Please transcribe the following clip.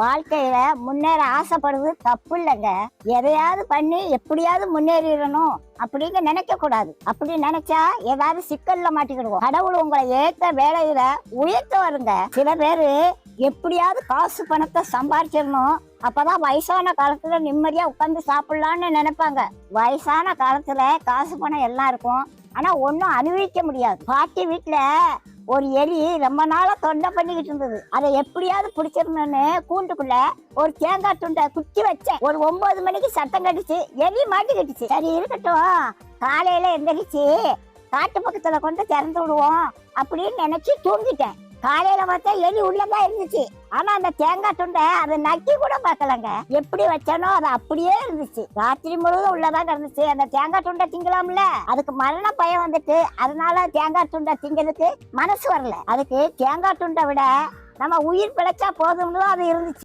வாழ்க்கையில முன்னேற ஆசைப்படுறது தப்பு இல்லைங்க எதையாவது பண்ணி எப்படியாவது முன்னேறிடணும் அப்படின்னு நினைக்க கூடாது. அப்படி நினைச்சா ஏதாவது சிக்கல்ல மாட்டிக்கிடுவோம். கடவுள் உங்களை ஏத்த வேலையில உயர்த்த வருங்க. சில பேரு எப்படியாவது காசு பணத்தை சம்பாரிச்சிடணும். அப்பதான் வயசான காலத்துல நிம்மதியா உட்கார்ந்து சாப்பிடலாம்னு நினைப்பாங்க. வயசான காலத்துல காசு பணம் எல்லாம் இருக்கும். ஆனா ஒன்னும் அனுபவிக்க முடியாது. பாட்டி வீட்டுல ஒரு எலி ரொம்ப நாளா தொண்டை பண்ணிக்கிட்டு இருந்தது. அதை எப்படியாவது பிடிச்சிடணும்னு கூண்டுக்குள்ள ஒரு தேங்காய் துண்டை குத்தி வச்சேன். ஒரு ஒன்பது மணிக்கு சத்தம் கட்டுச்சு. எலி மாட்டிக்கிட்டுச்சு. சரி இருக்கட்டும். காலையில எந்திரிச்சு காட்டு பக்கத்துல கொண்டு திறந்து விடுவோம் அப்படின்னு நினைச்சு தூங்கிட்டேன். காலையில பார்த்தா எலி உள்ளதான் இருந்துச்சு. ஆனா அந்த தேங்காய் துண்டை அதை நக்கி கூட பார்க்கலங்க. எப்படி வச்சானோ அது அப்படியே இருந்துச்சு. ராத்திரி முழுவதும் உள்ளதான் இருந்துச்சு. அந்த தேங்காய் துண்டை திங்கலாம்ல? அதுக்கு மரண பயம் வந்துட்டு அதனால தேங்காய் துண்டை திங்கிறதுக்கு மனசு வரல. அதுக்கு தேங்காய் துண்டை விட நம்ம உயிர் பிழைச்சா போதும்னு அது இருந்துச்சு.